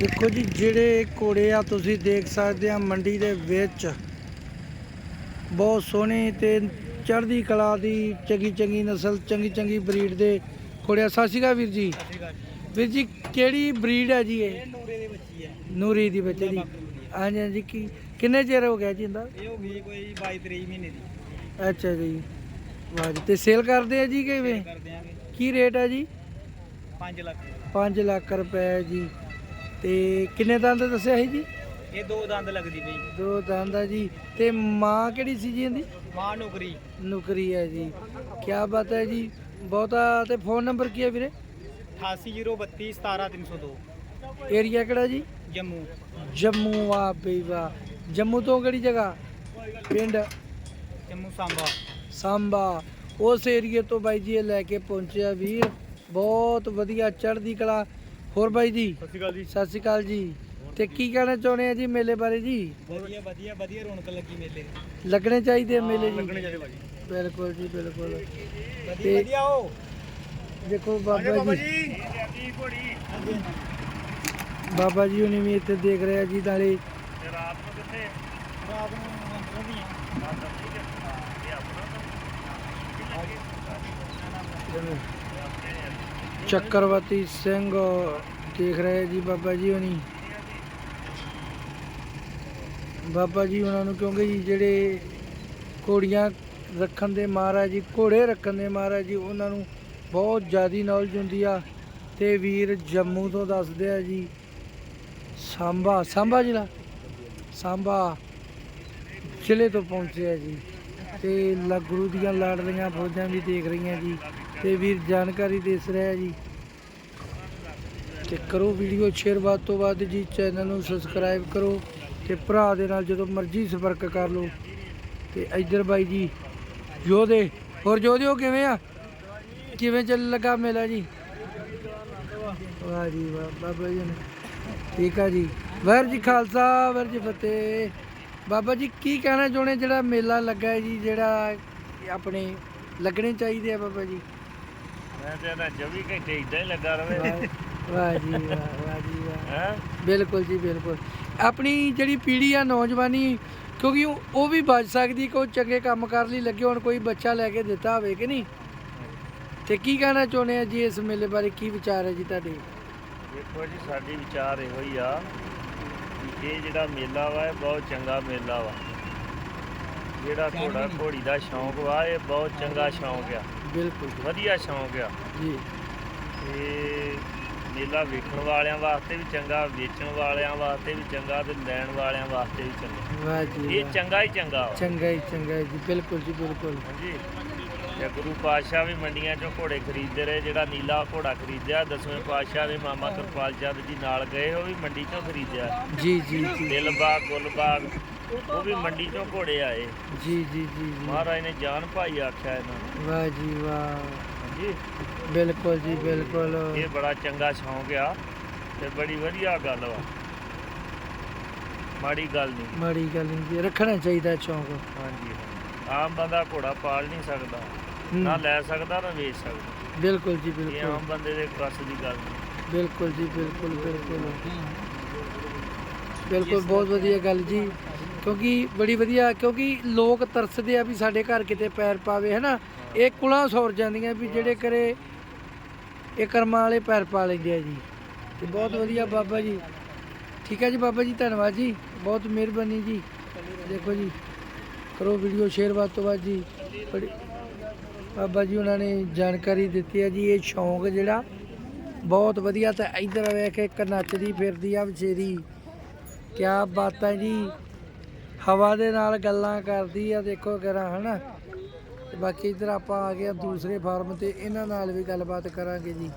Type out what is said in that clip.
ਦੇਖੋ ਜੀ ਜਿਹੜੇ ਘੋੜੇ ਆ ਤੁਸੀਂ ਦੇਖ ਸਕਦੇ ਆ ਮੰਡੀ ਦੇ ਵਿੱਚ ਬਹੁਤ ਸੋਹਣੇ ਤੇ ਚੜ੍ਹਦੀ ਕਲਾ ਦੀ ਚੰਗੀ ਚੰਗੀ ਨਸਲ ਚੰਗੀ ਚੰਗੀ ਬਰੀਡ ਦੇ ਘੋੜੇ ਆ। ਸਤਿ ਸ਼੍ਰੀ ਅਕਾਲ ਵੀਰ ਜੀ। ਵੀਰ ਜੀ ਕਿਹੜੀ ਬਰੀਡ ਹੈ ਜੀ ਇਹ? ਨੂਰੇ ਦੇ ਬੱਚੀ ਹੈ ਨੂਰੀ ਦੀ ਬੱਚੇ ਦੀ ਹਾਂਜੀ ਹਾਂਜੀ ਕੀ ਕਿੰਨੇ ਚਿਰ ਹੋ ਗਿਆ ਜੀ ਇਹਦਾ? ਇਹ ਹੋ ਗਈ ਕੋਈ 22 23 ਮਹੀਨੇ ਦੀ। ਅੱਛਾ ਜੀ। ਵਾਹ ਜੀ ਤੇ ਸੇਲ ਕਰਦੇ ਆ ਜੀ ਕਿਵੇਂ ਕੀ ਰੇਟ ਹੈ ਜੀ? 5 ਲੱਖ। 5 ਲੱਖ ਰੁਪਏ ਜੀ। ਤੇ ਕਿੰਨੇ ਦੰਦ ਦੱਸਿਆ ਸੀ ਜੀ? ਇਹ ਦੋ ਦੰਦ ਲੱਗਦੀ ਪਈ। ਦੋ ਦੰਦ ਆ ਜੀ। ਤੇ ਮਾਂ ਕਿਹੜੀ ਸੀ ਜੀ ਇਹਦੀ? ਮਾਂ ਨੌਕਰੀ। ਨੁਕਰੀ ਹੈ ਜੀ। ਕੀ ਬਾਤ ਹੈ ਜੀ। ਬਹੁਤਾ ਤੇ ਫੋਨ ਨੰਬਰ ਕੀ ਹੈ ਵੀਰੇ? 88032 17302 ਏਰੀਆ ਕਿਹੜਾ ਜੀ? ਜੰਮੂ। ਜੰਮੂ ਆ ਬਈ ਵਾਹ। ਜੰਮੂ ਤੋਂ ਕਿਹੜੀ ਜਗ੍ਹਾ? ਪਿੰਡ? ਜੰਮੂ ਸਾਂਬਾ। ਸਾਂਬਾ। ਉਸ ਏਰੀਏ ਤੋਂ ਬਾਈ ਜੀ ਇਹ ਲੈ ਕੇ ਪਹੁੰਚਿਆ ਵੀਰ। ਬਹੁਤ ਵਧੀਆ ਚੜ੍ਹਦੀ ਕਲਾ। ਹੋਰ ਬਾਈ ਜੀ? ਸਤਿ ਸ਼੍ਰੀ ਅਕਾਲ ਜੀ। ਸਤਿ ਸ਼੍ਰੀ ਅਕਾਲ ਜੀ। ਤੇ ਕੀ ਕਹਿਣਾ ਚਾਹੁੰਦੇ ਆ ਜੀ ਮੇਲੇ ਬਾਰੇ ਜੀ? ਵਧੀਆ ਵਧੀਆ ਵਧੀਆ ਰੌਣਕ ਲੱਗੀ ਮੇਲੇ ਲੱਗਣੇ ਚਾਹੀਦੇ ਆ ਮੇਲੇ ਜੀ? ਚਾਹੀਦੇ ਭਾਜੀ ਬਿਲਕੁਲ ਜੀ ਬਿਲਕੁਲ। ਵਧੀਆ ਤੇ- ਵਧੀਆ ਹੋ। ਦੇਖੋ ਬਾਬਾ ਜੀ। ਜੀ। ਘੋੜੀ ਬਾਬਾ ਜੀ ਹੁਣੀ ਵੀ ਇੱਥੇ ਦੇਖ ਰਹੇ ਜੀ ਨਾਲੇ। ਰਾਤ ਨੂੰ ਕਿੱਥੇ? ਰਾਤ ਨੂੰ ਅੰਦਰੋਂ ਦੀ ਚੱਕਰਵਤੀ ਸਿੰਘ ਦੇਖ ਰਹੇ ਜੀ ਬਾਬਾ ਜੀ ਹੁਣੀ। ਬਾਬਾ ਜੀ ਉਹਨਾਂ ਨੂੰ ਕਿਉਂਕਿ ਜੀ ਜਿਹੜੇ ਘੋੜੀਆਂ ਰੱਖਣ ਦੇ ਮਹਾਰਾਜ ਜੀ, ਘੋੜੇ ਰੱਖਣ ਦੇ ਮਹਾਰਾਜ ਜੀ, ਉਹਨਾਂ ਨੂੰ ਬਹੁਤ ਜ਼ਿਆਦੀ ਨੌਲੇਜ ਹੁੰਦੀ ਆ। ਤੇ ਵੀਰ ਜੰਮੂ ਤੋਂ ਦੱਸਦੇ ਆ ਜੀ ਸਾਂਬਾ ਸਾਂਬਾ ਜ਼ਿਲ੍ਹਾ? ਸਾਂਬਾ ਜ਼ਿਲ੍ਹੇ ਤੋਂ ਪਹੁੰਚੇ ਆ ਜੀ। ਤੇ ਲਗਰੂ ਦੀਆਂ ਲਾਡਲੀਆਂ ਫੌਜਾਂ ਵੀ ਦੇਖ ਰਹੀਆਂ ਜੀ। ਤੇ ਵੀਰ ਜਾਣਕਾਰੀ ਦੇਸ ਰਿਹਾ ਜੀ ਤੇ ਕਰੋ ਵੀਡੀਓ ਸ਼ੇਅਰ ਵੱਧ ਤੋਂ ਵੱਧ ਜੀ, ਚੈਨਲ ਨੂੰ ਸਬਸਕ੍ਰਾਈਬ ਕਰੋ ਤੇ ਭਰਾ ਦੇ ਨਾਲ ਜਦੋਂ ਮਰਜ਼ੀ ਸੰਪਰਕ ਕਰ ਲਓ। ਤੇ ਇੱਧਰ ਬਾਈ ਜੀ, ਯੋਧੇ, ਹੋਰ ਯੋਧਿਓ ਕਿਵੇਂ ਆ? ਕਿਵੇਂ ਚੱਲ ਲੱਗਾ ਮੇਲਾ ਜੀ? ਵਾਹ ਜੀ ਵਾਹ, ਬਾਬਾ ਜੀ ਨੇ। ਠੀਕ ਆ ਜੀ। ਵਾਹਿਗੁਰੂ ਜੀ ਖਾਲਸਾ, ਵਾਹਿਗੁਰੂ ਜੀ ਫਤਿਹ। ਬਾਬਾ ਜੀ, ਕੀ ਕਹਿਣਾ ਚਾਹੁੰਦੇ ਜਿਹੜਾ ਮੇਲਾ ਲੱਗਾ ਹੈ ਜੀ, ਜਿਹੜਾ ਆਪਣੇ ਲੱਗਣੇ ਚਾਹੀਦੇ ਆ ਬਾਬਾ ਜੀ? ਮੈਂ ਤੇ ਨਾ 24 ਘੰਟੇ ਇਦਾਂ ਹੀ ਲੱਗਾ ਰਵੇ। ਵਾਹ ਜੀ ਵਾਹ ਵਾਹ ਜੀ ਵਾਹ। ਹੈ? ਬਿਲਕੁਲ ਜੀ ਬਿਲਕੁਲ। ਆਪਣੀ ਜਿਹੜੀ ਪੀੜ੍ਹੀ ਆ ਨੌਜਵਾਨੀ ਕਿਉਂਕਿ ਉਹ ਵੀ ਬਚ ਸਕਦੀ ਕੋਈ ਚੰਗੇ ਕੰਮ ਕਰ ਲਈ ਲੱਗੇ ਹੁਣ ਕੋਈ ਬੱਚਾ ਲੈ ਕੇ ਦਿੱਤਾ ਹੋਵੇ ਕਿ ਨਹੀਂ? ਤੇ ਕੀ ਕਹਿਣਾ ਚਾਹੁੰਦੇ ਆ ਜੀ ਇਸ ਮੇਲੇ ਬਾਰੇ? ਕੀ ਵਿਚਾਰ ਹੈ ਜੀ ਤੁਹਾਡੇ? ਦੇਖੋ ਜੀ ਸਾਡੀ ਵਿਚਾਰ ਇਹੋ ਹੀ ਆ ਕਿ ਇਹ ਜਿਹੜਾ ਮੇਲਾ ਵਾ ਇਹ ਬਹੁਤ ਚੰਗਾ ਮੇਲਾ ਵਾ। ਜਿਹੜਾ ਘੋੜਾ ਘੋੜੀ ਦਾ ਸ਼ੌਂਕ ਵਾ ਇਹ ਬਹੁਤ ਚੰਗਾ ਸ਼ੌਂਕ ਆ। ਬਿਲਕੁਲ ਜੀ। ਵਧੀਆ ਸ਼ੌਂਕ ਆ। ਜੀ। ਤੇ ਮੇਲਾ ਵੇਖਣ ਵਾਲਿਆਂ ਵਾਸਤੇ ਵੀ ਚੰਗਾ ਵੇਚਣ ਵਾਲਿਆਂ ਵਾਸਤੇ ਵੀ ਚੰਗਾ ਤੇ ਲੈਣ ਵਾਲਿਆਂ ਵਾਸਤੇ ਵੀ ਚੰਗਾ। ਵਾਹ ਜੀ ਇਹ ਵਾਹ। ਚੰਗਾ ਹੀ ਚੰਗਾ ਵਾ। ਚੰਗਾ ਹੀ ਚੰਗਾ ਹੈ ਜੀ ਬਿਲਕੁਲ ਜੀ ਬਿਲਕੁਲ। ਹਾਂਜੀ। ਤੇ ਗੁਰੂ ਪਾਤਸ਼ਾਹ ਵੀ ਮੰਡੀਆਂ ਚੋਂ ਘੋੜੇ ਖਰੀਦਦੇ ਰਹੇ ਜਿਹੜਾ ਨੀਲਾ ਘੋੜਾ ਖਰੀਦਿਆ ਦਸਵੇਂ ਪਾਤਸ਼ਾਹ ਦੇ ਮਾਮਾ ਕਿਰਪਾਲ ਚੰਦ ਜੀ ਨਾਲ ਗਏ ਉਹ ਵੀ ਮੰਡੀ ਚੋਂ ਖਰੀਦਿਆ। ਜੀ ਜੀ ਜੀ। ਦਿਲਬਾਗ ਗੁਲਬਾਗ ਉਹ ਵੀ ਮੰਡੀ ਚੋਂ ਘੋੜੇ ਆਏ। ਜੀ ਜੀ ਜੀ ਜੀ। ਮਹਾਰਾਜ ਨੇ ਜਾਨ ਭਾਈ ਆਖਿਆ ਇਹਨਾਂ ਨੂੰ। ਵਾਹ ਜੀ ਵਾਹ। ਹਾਂਜੀ। ਬਿਲਕੁਲ ਜੀ ਬਿਲਕੁਲ। ਇਹ ਬੜਾ ਚੰਗਾ ਸ਼ੌਂਕ ਆ ਤੇ ਬੜੀ ਵਧੀਆ ਗੱਲ ਵਾ। ਮਾੜੀ ਗੱਲ ਨਹੀਂ। ਮਾੜੀ ਗੱਲ ਨਹੀਂ ਜੀ ਰੱਖਣਾ ਚਾਹੀਦਾ ਚੌਂਕ ਹਾਂਜੀ ਆਮ ਬੰਦਾ ਘੋੜਾ ਪਾਲ ਨਹੀਂ ਸਕਦਾ ਹੂੰ, ਨਾ ਲੈ ਸਕਦਾ ਨਾ ਵੇਚ ਸਕਦਾ। ਬਿਲਕੁਲ ਜੀ ਇਹ ਬਿਲਕੁਲ। ਆਮ ਬੰਦੇ ਦੇ ਕਸ ਦੀ ਗੱਲ ਨਹੀਂ। ਬਿਲਕੁਲ ਜੀ ਬਿਲਕੁਲ ਬਿਲਕੁਲ। ਬਿਲਕੁਲ ਬਹੁਤ ਵਧੀਆ ਗੱਲ ਜੀ। ਕਿਉਂਕਿ ਬੜੀ ਵਧੀਆ, ਕਿਉਂਕਿ ਲੋਕ ਤਰਸਦੇ ਆ ਵੀ ਸਾਡੇ ਘਰ ਕਿਤੇ ਪੈਰ ਪਾਵੇ, ਹਨਾ? ਇਹ ਕੁਲਾਂ ਸੌਰ ਜਾਂਦੀਆਂ ਵੀ ਜਿਹੜੇ ਕਰੇ ਇਹ ਕਰਮਾਂ ਵਾਲੇ ਪੈਰ ਪਾ ਲੈਂਦੇ ਆ ਜੀ। ਤੇ ਬਹੁਤ ਵਧੀਆ ਬਾਬਾ ਜੀ। ਠੀਕ ਹੈ ਜੀ ਬਾਬਾ ਜੀ, ਧੰਨਵਾਦ ਜੀ। ਬਹੁਤ ਮਿਹਰਬਾਨੀ ਜੀ। ਦੇਖੋ ਜੀ, ਕਰੋ ਵੀਡੀਓ ਸ਼ੇਅਰ ਵੱਧ ਤੋਂ ਵੱਧ ਜੀ। ਬੜੀ ਬਾਬਾ ਜੀ ਉਹਨਾਂ ਨੇ ਜਾਣਕਾਰੀ ਦਿੱਤੀ ਹੈ ਜੀ, ਇਹ ਸ਼ੌਂਕ ਜਿਹੜਾ ਬਹੁਤ ਵਧੀਆ ਤਾਂ ਇੱਧਰ ਵੇਖ ਇੱਕ ਨੱਚਦੀ ਫਿਰਦੀ ਆ ਵਿਚੇਰੀ। ਕਿਆ ਬਾਤਾਂ ਜੀ। ਹਵਾ ਦੇ ਨਾਲ ਗੱਲਾਂ ਕਰਦੀ ਆ, ਦੇਖੋ ਕਰਾਂ ਹਨਾ? ਤੇ ਬਾਕੀ ਇੱਧਰ ਆਪਾਂ ਆ ਗਏ ਆ ਦੂਸਰੇ ਫਾਰਮ ਤੇ, ਇਹਨਾਂ ਨਾਲ ਵੀ ਗੱਲਬਾਤ ਕਰਾਂਗੇ ਜੀ।